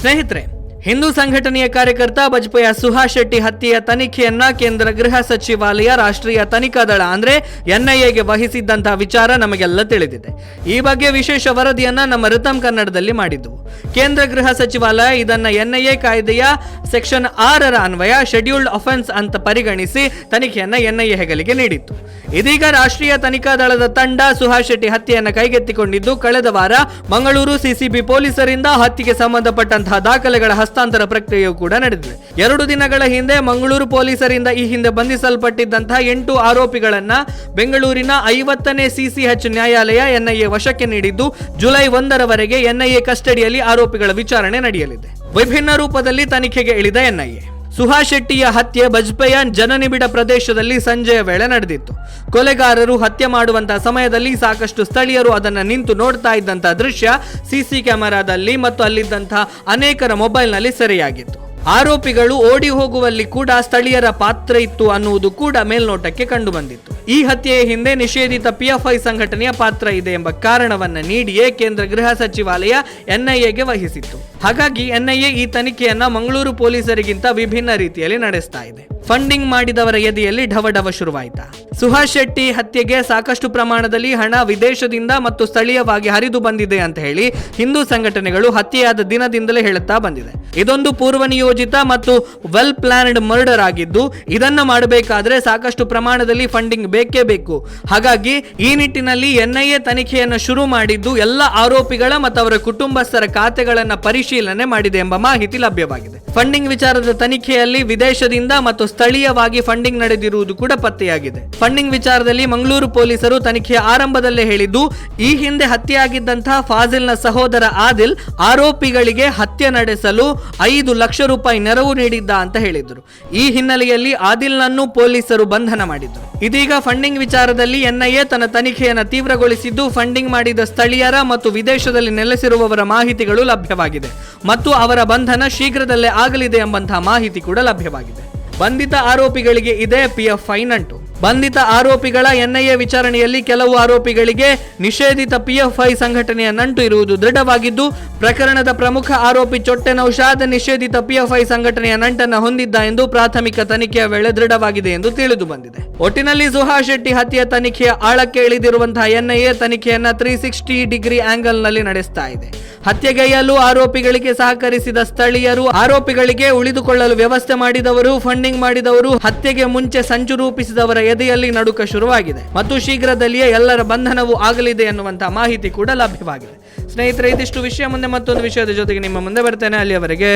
ಸ್ನೇಹಿತರೆ ಹಿಂದೂ ಸಂಘಟನೆಯ ಕಾರ್ಯಕರ್ತ ಬಜಪೆಯ ಸುಹಾಸ್ ಶೆಟ್ಟಿ ಹತ್ಯೆಯ ತನಿಖೆಯನ್ನ ಕೇಂದ್ರ ಗೃಹ ಸಚಿವಾಲಯ ರಾಷ್ಟ್ರೀಯ ತನಿಖಾ ದಳ, ಅಂದ್ರೆ ಎನ್ಐಎಗೆ ವಹಿಸಿದ್ದಂತಹ ವಿಚಾರ ನಮಗೆಲ್ಲ ತಿಳಿದಿದೆ. ಈ ಬಗ್ಗೆ ವಿಶೇಷ ವರದಿಯನ್ನ ನಮ್ಮ ರಿತಮ್ ಕನ್ನಡದಲ್ಲಿ ಮಾಡಿದ್ದು ಕೇಂದ್ರ ಗೃಹ ಸಚಿವಾಲಯ ಇದನ್ನ ಎನ್ಐಎ ಕಾಯ್ದೆಯ ಸೆಕ್ಷನ್ ಆರರ ಅನ್ವಯ, ಶೆಡ್ಯೂಲ್ಡ್ ಅಫೆನ್ಸ್ ಅಂತ ಪರಿಗಣಿಸಿ ತನಿಖೆಯನ್ನ ಎನ್ಐಎ ಹೆಗಲಿಗೆ ನೀಡಿತ್ತು. ಇದೀಗ ರಾಷ್ಟ್ರೀಯ ತನಿಖಾ ದಳದ ತಂಡ ಸುಹಾಸ್ ಶೆಟ್ಟಿ ಹತ್ಯೆಯನ್ನು ಕೈಗೆತ್ತಿಕೊಂಡಿದ್ದು, ಕಳೆದ ವಾರ ಮಂಗಳೂರು ಸಿಸಿಬಿ ಪೊಲೀಸರಿಂದ ಹತ್ಯೆಗೆ ಸಂಬಂಧಪಟ್ಟಂತಹ ದಾಖಲೆಗಳ ಹಸ್ತಾಂತರ ಪ್ರಕ್ರಿಯೆಯೂ ಕೂಡ ನಡೆದಿದೆ. ಎರಡು ದಿನಗಳ ಹಿಂದೆ ಮಂಗಳೂರು ಪೊಲೀಸರಿಂದ ಈ ಹಿಂದೆ ಬಂಧಿಸಲ್ಪಟ್ಟಿದ್ದಂತಹ ಎಂಟು ಆರೋಪಿಗಳನ್ನ ಬೆಂಗಳೂರಿನ ಐವತ್ತನೇ ಸಿಸಿಎಚ್ ನ್ಯಾಯಾಲಯ ಎನ್ಐಎ ವಶಕ್ಕೆ ನೀಡಿದ್ದು, ಜುಲೈ ಒಂದರವರೆಗೆ ಎನ್ಐಎ ಕಸ್ಟಡಿಯಲ್ಲಿ ಆರೋಪಿಗಳ ವಿಚಾರಣೆ ನಡೆಯಲಿದೆ. ವಿಭಿನ್ನ ರೂಪದಲ್ಲಿ ತನಿಖೆಗೆ ಇಳಿದ ಎನ್ಐಎ ಸುಹಾಸ್ ಶೆಟ್ಟಿಯ ಹತ್ಯೆ ಬಜ್ಪೆಯ ಜನನಿಬಿಡ ಪ್ರದೇಶದಲ್ಲಿ ಸಂಜೆಯ ವೇಳೆ ನಡೆದಿತ್ತು. ಕೊಲೆಗಾರರು ಹತ್ಯೆ ಮಾಡುವಂತಹ ಸಮಯದಲ್ಲಿ ಸಾಕಷ್ಟು ಸ್ಥಳೀಯರು ಅದನ್ನು ನಿಂತು ನೋಡ್ತಾ ಇದ್ದಂತಹ ದೃಶ್ಯ ಸಿಸಿ ಕ್ಯಾಮೆರಾದಲ್ಲಿ ಮತ್ತು ಅಲ್ಲಿದ್ದಂತಹ ಅನೇಕರ ಮೊಬೈಲ್ನಲ್ಲಿ ಸೆರೆಯಾಗಿತ್ತು. ಆರೋಪಿಗಳು ಓಡಿ ಹೋಗುವಲ್ಲಿ ಕೂಡ ಸ್ಥಳೀಯರ ಪಾತ್ರ ಇತ್ತು ಅನ್ನುವುದು ಕೂಡ ಮೇಲ್ನೋಟಕ್ಕೆ ಕಂಡು ಬಂದಿತ್ತು. ಈ ಹತ್ಯೆಯ ಹಿಂದೆ ನಿಷೇಧಿತ ಪಿಎಫ್ಐ ಸಂಘಟನೆಯ ಪಾತ್ರ ಇದೆ ಎಂಬ ಕಾರಣವನ್ನ ನೀಡಿಯೇ ಕೇಂದ್ರ ಗೃಹ ಸಚಿವಾಲಯ ಎನ್ಐಎಗೆ ವಹಿಸಿತ್ತು. ಹಾಗಾಗಿ ಎನ್ಐಎ ಈ ತನಿಖೆಯನ್ನ ಮಂಗಳೂರು ಪೊಲೀಸರಿಗಿಂತ ವಿಭಿನ್ನ ರೀತಿಯಲ್ಲಿ ನಡೆಸ್ತಾ ಇದೆ. ಫಂಡಿಂಗ್ ಮಾಡಿದವರ ಎದೆಯಲ್ಲಿ ಢವಢವ ಶುರುವಾಯಿತಾ? ಸುಹಾಸ್ ಶೆಟ್ಟಿ ಹತ್ಯೆಗೆ ಸಾಕಷ್ಟು ಪ್ರಮಾಣದಲ್ಲಿ ಹಣ ವಿದೇಶದಿಂದ ಮತ್ತು ಸ್ಥಳೀಯವಾಗಿ ಹರಿದು ಬಂದಿದೆ ಅಂತ ಹೇಳಿ ಹಿಂದೂ ಸಂಘಟನೆಗಳು ಹತ್ಯೆಯಾದ ದಿನದಿಂದಲೇ ಹೇಳುತ್ತಾ ಬಂದಿದೆ. ಇದೊಂದು ಪೂರ್ವ ನಿಯೋಜಿತ ಮತ್ತು ವೆಲ್ ಪ್ಲಾನ್ಡ್ ಮರ್ಡರ್ ಆಗಿದ್ದು, ಇದನ್ನ ಮಾಡಬೇಕಾದ್ರೆ ಸಾಕಷ್ಟು ಪ್ರಮಾಣದಲ್ಲಿ ಫಂಡಿಂಗ್ ಬೇಕೇ ಬೇಕು. ಹಾಗಾಗಿ ಈ ನಿಟ್ಟಿನಲ್ಲಿ ಎನ್ಐಎ ತನಿಖೆಯನ್ನು ಶುರು ಮಾಡಿದ್ದು ಎಲ್ಲ ಆರೋಪಿಗಳ ಮತ್ತು ಅವರ ಕುಟುಂಬಸ್ಥರ ಖಾತೆಗಳನ್ನು ಪರಿಶೀಲನೆ ಮಾಡಿದೆ ಎಂಬ ಮಾಹಿತಿ ಲಭ್ಯವಾಗಿದೆ. ಫಂಡಿಂಗ್ ವಿಚಾರದ ತನಿಖೆಯಲ್ಲಿ ವಿದೇಶದಿಂದ ಮತ್ತು ಸ್ಥಳೀಯವಾಗಿ ಫಂಡಿಂಗ್ ನಡೆದಿರುವುದು ಕೂಡ ಪತ್ತೆಯಾಗಿದೆ. ಫಂಡಿಂಗ್ ವಿಚಾರದಲ್ಲಿ ಮಂಗಳೂರು ಪೊಲೀಸರು ತನಿಖೆಯ ಆರಂಭದಲ್ಲೇ ಹೇಳಿದ್ದು, ಈ ಹಿಂದೆ ಹತ್ಯೆಯಾಗಿದ್ದಂತಹ ಫಾಜಿಲ್ನ ಸಹೋದರ ಆದಿಲ್ ಆರೋಪಿಗಳಿಗೆ ಹತ್ಯೆ ನಡೆಸಲು ಐದು ಲಕ್ಷ ರೂಪಾಯಿ ನೆರವು ನೀಡಿದ್ದ ಅಂತ ಹೇಳಿದ್ರು. ಈ ಹಿನ್ನೆಲೆಯಲ್ಲಿ ಆದಿಲ್ನನ್ನು ಪೊಲೀಸರು ಬಂಧನ ಮಾಡಿದರು. ಇದೀಗ ಫಂಡಿಂಗ್ ವಿಚಾರದಲ್ಲಿ ಎನ್ಐಎ ತನ್ನ ತನಿಖೆಯನ್ನು ತೀವ್ರಗೊಳಿಸಿದ್ದು, ಫಂಡಿಂಗ್ ಮಾಡಿದ ಸ್ಥಳೀಯರ ಮತ್ತು ವಿದೇಶದಲ್ಲಿ ನೆಲೆಸಿರುವವರ ಮಾಹಿತಿಗಳು ಲಭ್ಯವಾಗಿದೆ ಮತ್ತು ಅವರ ಬಂಧನ ಶೀಘ್ರದಲ್ಲೇ ಆಗಲಿದೆ ಎಂಬಂತಹ ಮಾಹಿತಿ ಕೂಡ ಲಭ್ಯವಾಗಿದೆ. ಬಂಧಿತ ಆರೋಪಿಗಳಿಗೆ ಇದೆ ಫೈನ್ ನಂಟು. ಬಂಧಿತ ಆರೋಪಿಗಳ ಎನ್ಐಎ ವಿಚಾರಣೆಯಲ್ಲಿ ಕೆಲವು ಆರೋಪಿಗಳಿಗೆ ನಿಷೇಧಿತ ಪಿಎಫ್ಐ ಸಂಘಟನೆಯ ನಂಟು ಇರುವುದು ದೃಢವಾಗಿದ್ದು, ಪ್ರಕರಣದ ಪ್ರಮುಖ ಆರೋಪಿ ಚೊಟ್ಟೆ ನೌಶಾದ್ ನಿಷೇಧಿತ ಪಿಎಫ್ಐ ಸಂಘಟನೆಯ ನಂಟನ್ನು ಹೊಂದಿದ್ದ ಎಂದು ಪ್ರಾಥಮಿಕ ತನಿಖೆಯ ವೇಳೆ ದೃಢವಾಗಿದೆ ಎಂದು ತಿಳಿದು ಬಂದಿದೆ. ಒಟ್ಟಿನಲ್ಲಿ ಸುಹಾಸ್ ಶೆಟ್ಟಿ ಹತ್ಯೆಯ ತನಿಖೆಯ ಆಳಕ್ಕೆ ಇಳಿದಿರುವಂತಹ ಎನ್ಐಎ ತನಿಖೆಯನ್ನ ತ್ರೀ ಸಿಕ್ಸ್ಟಿ ಡಿಗ್ರಿ ಆಂಗಲ್ನಲ್ಲಿ ನಡೆಸ್ತಾ ಇದೆ. ಹತ್ಯೆಗೈಯಲು ಆರೋಪಿಗಳಿಗೆ ಸಹಕರಿಸಿದ ಸ್ಥಳೀಯರು, ಆರೋಪಿಗಳಿಗೆ ಉಳಿದುಕೊಳ್ಳಲು ವ್ಯವಸ್ಥೆ ಮಾಡಿದವರು, ಫಂಡಿಂಗ್ ಮಾಡಿದವರು, ಹತ್ಯೆಗೆ ಮುಂಚೆ ಸಂಚು ರೂಪಿಸಿದವರ ಎದೆಯಲ್ಲಿ ನಡುಕ ಶುರುವಾಗಿದೆ ಮತ್ತು ಶೀಘ್ರದಲ್ಲಿಯೇ ಎಲ್ಲರ ಬಂಧನವೂ ಆಗಲಿದೆ ಎನ್ನುವಂತಹ ಮಾಹಿತಿ ಕೂಡ ಲಭ್ಯವಾಗಿದೆ. ಸ್ನೇಹಿತರೆ, ಇದಿಷ್ಟು ವಿಷಯ ಮುಂದೆ ಮತ್ತೊಂದು ವಿಷಯದ ಜೊತೆಗೆ ನಿಮ್ಮ ಮುಂದೆ ಬರ್ತೇನೆ. ಅಲ್ಲಿಯವರೆಗೆ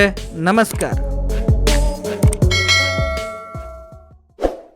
ನಮಸ್ಕಾರ.